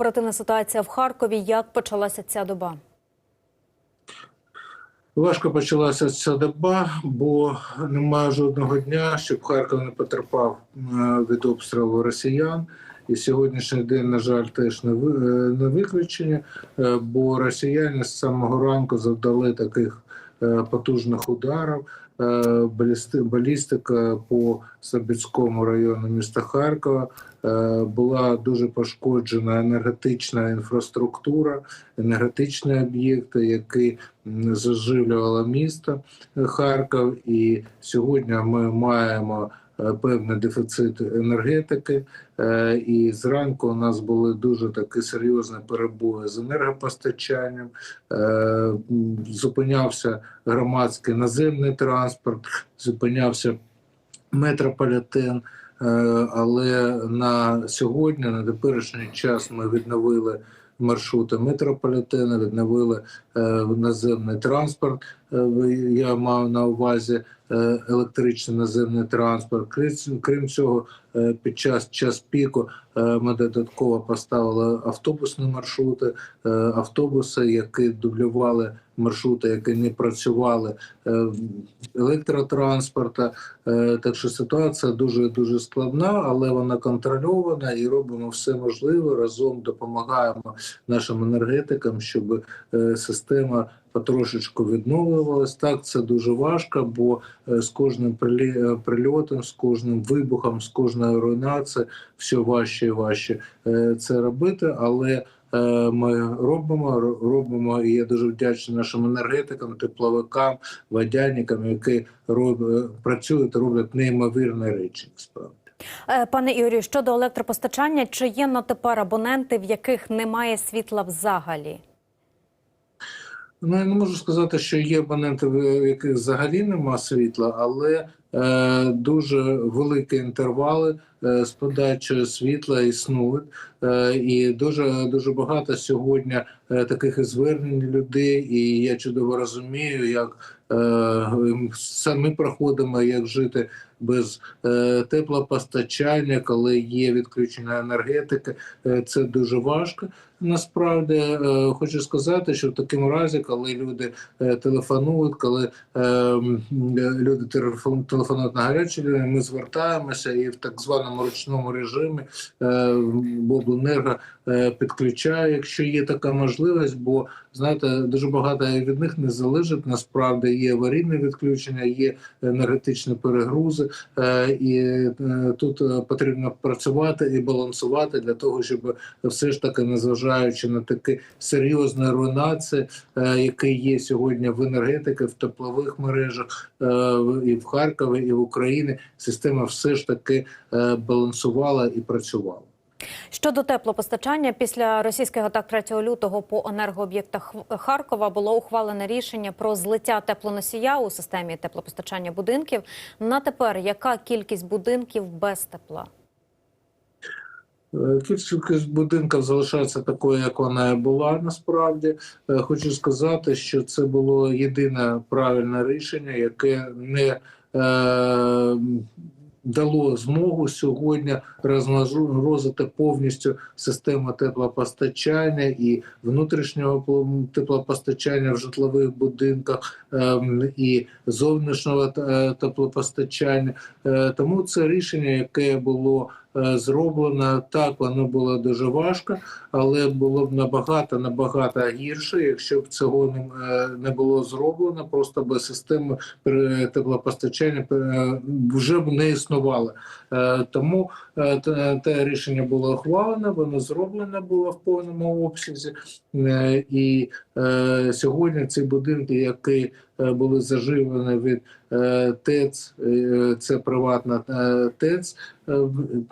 Оперативна ситуація в Харкові. Як почалася ця доба? Важко почалася ця доба, бо немає жодного дня, щоб Харків не потерпав е, від обстрілу росіян. І сьогоднішній день, на жаль, теж не е, виключення, е, бо росіяни з самого ранку завдали таких потужних ударів. Е, Балістика по Сабіцькому району міста Харкова е, була дуже пошкоджена енергетична інфраструктура, енергетичні об'єкти, які заживлювали місто е, Харків. І сьогодні ми маємо певний дефіцит енергетики. Е, І зранку у нас були дуже такі серйозні перебої з енергопостачанням. Е, Зупинявся громадський наземний транспорт, зупинявся метрополітен. Е, Але на сьогодні, на теперішній час, ми відновили маршрути метрополітену, відновили е, наземний транспорт. Е, Я мав на увазі е, електричний наземний транспорт. Крім- цього, е, під час час піку е, ми додатково поставили автобусні маршрути, е, автобуси, які дублювали маршрути, які не працювали е, електротранспорта. Е, Так що ситуація дуже дуже складна, але вона контрольована і робимо все можливе разом допомагаємо нашим енергетикам, щоб е, система потрошечку відновлювалась. Так це дуже важко, бо е, з кожним е, прильотом, з кожним вибухом, з кожною руйнацією все важче і важче е, це робити, але. Ми робимо, ро- робимо, і я дуже вдячний нашим енергетикам, тепловикам, водяникам, які роб, працюють, роблять неймовірні речі. Справді. Пане Ігорю, щодо електропостачання, чи є на тепер абоненти, в яких немає світла взагалі? Ну, я не можу сказати, що є абоненти, в яких взагалі нема світла, але е, дуже великі інтервали е, з подачею світла існують. Е, і дуже дуже багато сьогодні е, таких звернень людей, і я чудово розумію, як е, самі проходимо, як жити без е, теплопостачання, коли є відключення енергетики. Е, це дуже важко. Насправді е, хочу сказати, що в такому разі, коли люди е, телефонують, коли е, люди телефон- телефонують на гарячі ми звертаємося і в так званому ручному режимі е, обленерго е, підключає, якщо є така можливість, бо знаєте, дуже багато від них не залежить. Насправді є аварійне відключення, є енергетичні перегрузи, е, і е, тут е, потрібно працювати і балансувати для того, щоб все ж таки, незважаючи на такі серйозні руйнації, е, які є сьогодні в енергетики, в теплових мережах е, і в Харкові, і в Україні, система все ж таки е, балансувала і працювала. Щодо теплопостачання, після російських атак 3 лютого по енергооб'єктах Харкова було ухвалене рішення про злиття теплоносія у системі теплопостачання будинків. На тепер яка кількість будинків без тепла? Е, Кількість будинків залишається такою, як вона і була. Насправді Е, хочу сказати, що це було єдине правильне рішення, яке не е, дало змогу сьогодні розморозити повністю систему теплопостачання і внутрішнього теплопостачання в житлових будинках ем, і зовнішнього е, теплопостачання. Е, Тому це рішення, яке було е, зроблено, так воно було дуже важко, але було б набагато набагато гірше, якщо б цього не, е, було зроблено, просто би система пере- теплопостачання е, вже б не існувала. Тому те, рішення було ухвалено, воно зроблено було в повному обсязі. І сьогодні ці будинки, які е, були заживлені від е, ТЕЦ, е, це приватна е, ТЕЦ, е,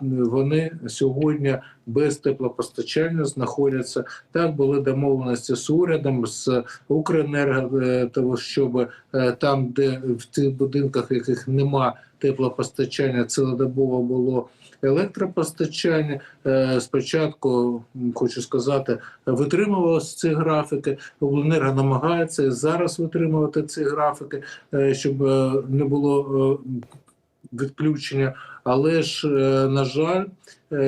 вони сьогодні без теплопостачання знаходяться. Так були домовленості з урядом, з Укренерго, е, того щоб е, там, де в тих будинках, в яких нема теплопостачання, цілодобово було електропостачання. Е, Спочатку хочу сказати, витримувалися ці графіки. Обленерго намагається зараз витримувати ці графіки, е, щоб е, не було відключення. Але ж, на жаль,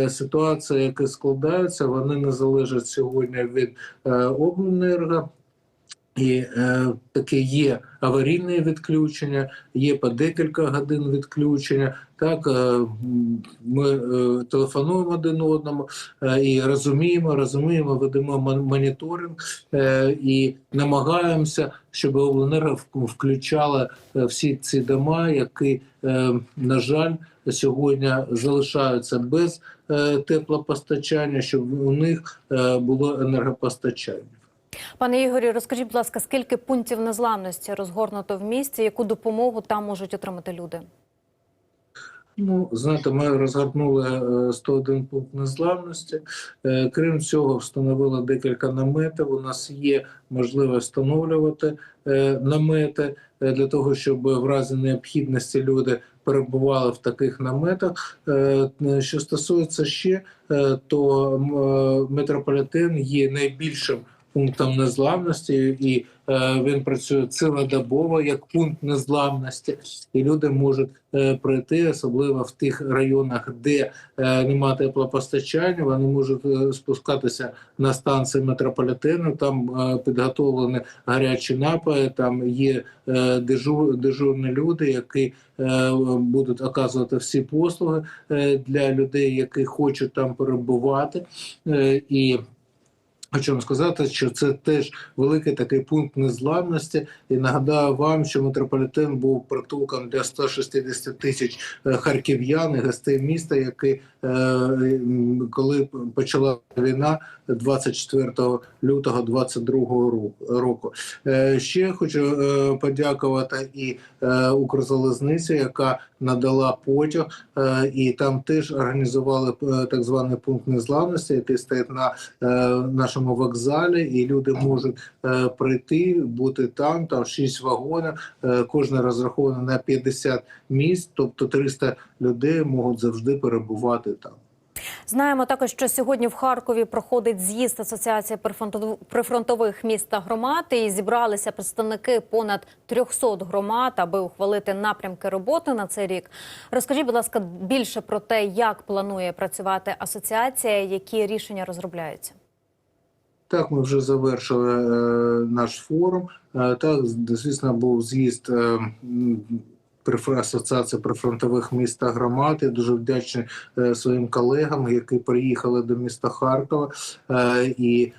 ситуація, яка складається, вони не залежать сьогодні від обленерго. І е, таке є аварійне відключення, є по декілька годин відключення. Так е, ми е, телефонуємо один одному е, і розуміємо, розуміємо, ведемо мон- моніторинг е, і намагаємося, щоб обленерго включала е, всі ці дома, які, е, на жаль, сьогодні залишаються без е, теплопостачання, щоб у них е, було енергопостачання. Пане Ігорі, розкажіть, будь ласка, скільки пунктів незламності розгорнуто в місті, яку допомогу там можуть отримати люди? Ну, знаєте, ми розгорнули е, 101 пункт незламності. Е, Крім цього, встановили декілька наметів. У нас є можливість встановлювати е, намети е, для того, щоб в разі необхідності люди перебували в таких наметах. Е, Що стосується ще, е, то е, метрополітен є найбільшим пунктом незламності, і е, він працює цілодобово як пункт незламності, і люди можуть е, пройти, особливо в тих районах, де е, немає теплопостачання. Вони можуть е, спускатися на станції метрополітену. Там е, підготовлені гарячі напої. Там є е, дежур, дежурні люди, які е, будуть оказувати всі послуги е, для людей, які хочуть там перебувати. Е, і Хочу вам сказати, що це теж великий такий пункт незламності. І нагадаю вам, що метрополітен був притулком для 160 тисяч е, харків'ян і гостей міста, які е, коли почала війна 24 лютого 22 року-. Е, Ще хочу подякувати і Укрзалізниці, яка надала потяг, і там теж організували так званий пункт незламності, який стоїть на е, нашому вокзалі, і люди можуть е, прийти, бути там. Там 6 вагонів, е, кожен розрахований на 50 місць, тобто 300 людей можуть завжди перебувати там. Знаємо також, що сьогодні в Харкові проходить з'їзд Асоціації прифронтов- прифронтових міст та громад. І зібралися представники понад 300 громад, аби ухвалити напрямки роботи на цей рік. Розкажіть, будь ласка, більше про те, як планує працювати асоціація, які рішення розробляються. Так, ми вже завершили е, наш форум. Е, так, звісно, був з'їзд е, Асоціації прифронтових міст та громад. Я дуже вдячний е, своїм колегам, які приїхали до міста Харкова. Е, і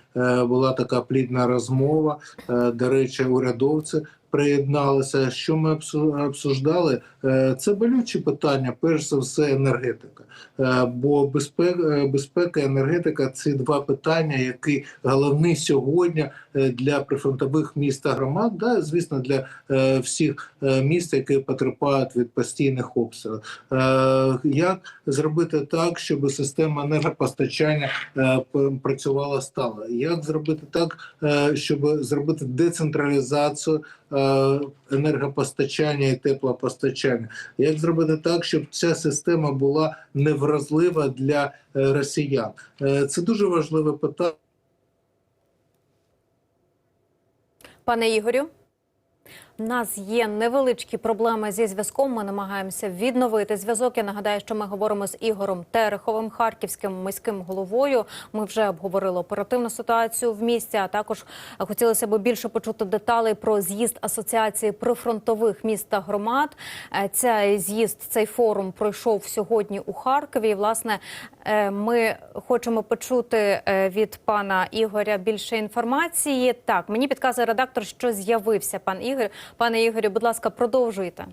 була така плідна розмова. Е, до речі, урядовці. Приєдналися, що ми обсу- обсуждали, Е, це болючі питання, перш за все, енергетика. Е, Бо безпека, безпека енергетика це два питання, які головні сьогодні е, для прифронтових міст та громад, да, звісно, для е, всіх е, міст, які потерпають від постійних обстрілів. Е, Як зробити так, щоб система енергопостачання е, працювала стало? Як зробити так, е, щоб зробити децентралізацію е, енергопостачання і теплопостачання? Як зробити так, щоб ця система була невразлива для е, росіян? Це дуже важливе питання. Пане Ігорю, в нас є невеличкі проблеми зі зв'язком. Ми намагаємося відновити зв'язок. Я нагадаю, що ми говоримо з Ігорем Тереховим, харківським міським головою. Ми вже обговорили оперативну ситуацію в місті. А також хотілося б більше почути деталей про з'їзд асоціації прифронтових міст та громад. Е, Цей з'їзд, цей форум пройшов сьогодні у Харкові. І, власне, ми хочемо почути е, від пана Ігоря більше інформації. Так, мені підказує редактор, що з'явився пан Ігор. Пане Ігорю, будь ласка, продовжуйте.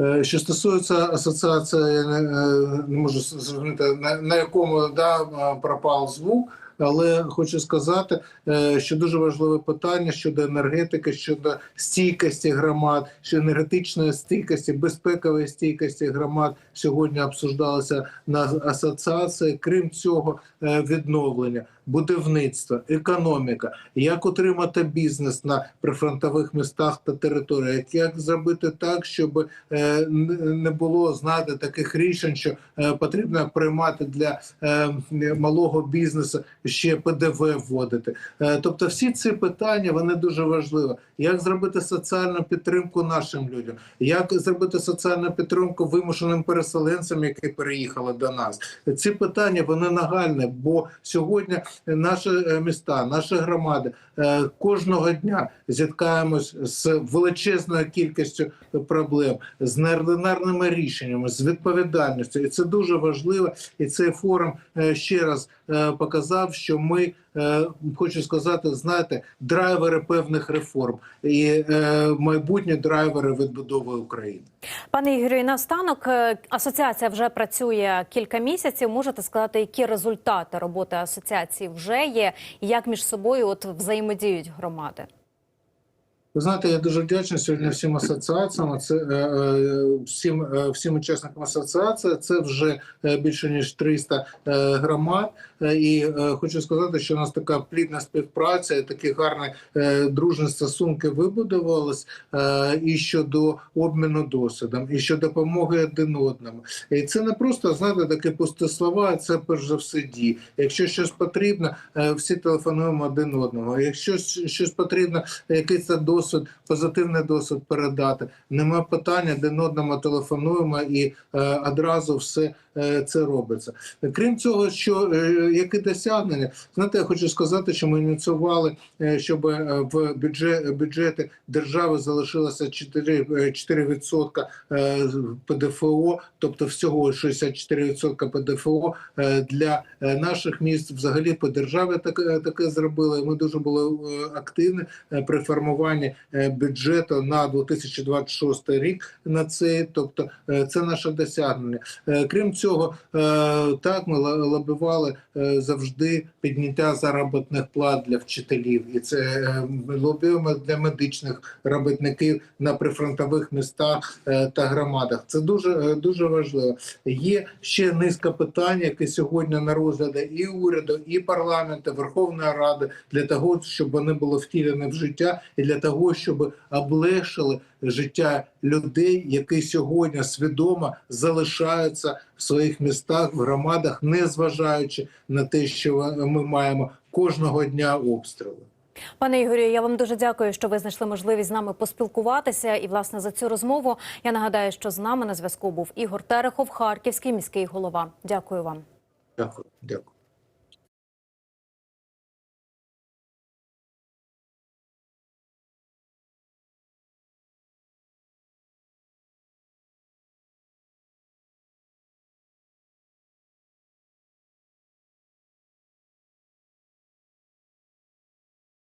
Е, Що стосується асоціації, я не, е, не можу зрозуміти, на, на якому да, е, пропав звук. Але хочу сказати, е, що дуже важливе питання щодо енергетики, щодо стійкості громад, що енергетичної стійкості, безпекової стійкості громад сьогодні обсуждалося на асоціації. Крім цього, е, відновлення, будівництво, економіка, як утримати бізнес на прифронтових містах та територіях, як зробити так, щоб е, не було знаєте, таких рішень, що е, потрібно приймати для е, малого бізнесу ще ПДВ вводити. Тобто, всі ці питання вони дуже важливі. Як зробити соціальну підтримку нашим людям? Як зробити соціальну підтримку вимушеним переселенцям, які переїхали до нас? Ці питання вони нагальні, бо сьогодні наші е, міста, наші громади е, кожного дня зіткаємось з величезною кількістю проблем, з неординарними рішеннями, з відповідальністю, і це дуже важливо. І цей форум е, ще раз показав, що ми хочу сказати, знаєте, драйвери певних реформ і е, майбутні драйвери відбудови України. Пане Ігорю, і наостанок е, асоціація вже працює кілька місяців. Можете сказати, які результати роботи асоціації вже є, і як між собою от взаємодіють громади? Ви знаєте, я дуже вдячний сьогодні всім асоціаціям. Це е, е, всім, е, всім учасникам асоціації. Це вже більше ніж 300 е, громад. І хочу сказати, що у нас така плідна співпраця, і такі гарні дружні стосунки вибудувались і щодо обміну досвідом, і щодо допомоги один одному. І це не просто знаєте такі пусті слова, це перш за все дії. Якщо щось потрібно, всі телефонуємо один одному. Якщо щось- потрібно, якийсь це досвід, позитивний досвід передати. Нема питання, один одному телефонуємо і е, одразу все це робиться. Крім цього, що е, які досягнення, знаєте, я хочу сказати, що ми ініціювали, е, щоб е, в бюджет, бюджети держави залишилося 4, е, 4% е, ПДФО, тобто всього 64% ПДФО е, для е, наших міст. Взагалі по державі таке, таке зробили. Ми дуже були е, активні е, при формуванні е, бюджету на 2026 рік на це, тобто е, це наше досягнення. Е, Крім цього, е, так ми лобівали е, завжди підняття заробітних плат для вчителів, і це е, ми лобіємо для медичних робітників на прифронтових містах е, та громадах. Це дуже е, дуже важливо. Є ще низка питань, які сьогодні на розгляді і уряду, і парламенту, Верховної Ради для того, щоб вони були втілені в життя, і для того, щоб облегшили життя людей, які сьогодні свідомо залишаються в своїх містах, в громадах, не зважаючи на те, що ми маємо кожного дня обстріли. Пане Ігорю, я вам дуже дякую, що ви знайшли можливість з нами поспілкуватися. І власне за цю розмову я нагадаю, що з нами на зв'язку був Ігор Терехов, Харківський міський голова. Дякую вам. Дякую, дякую.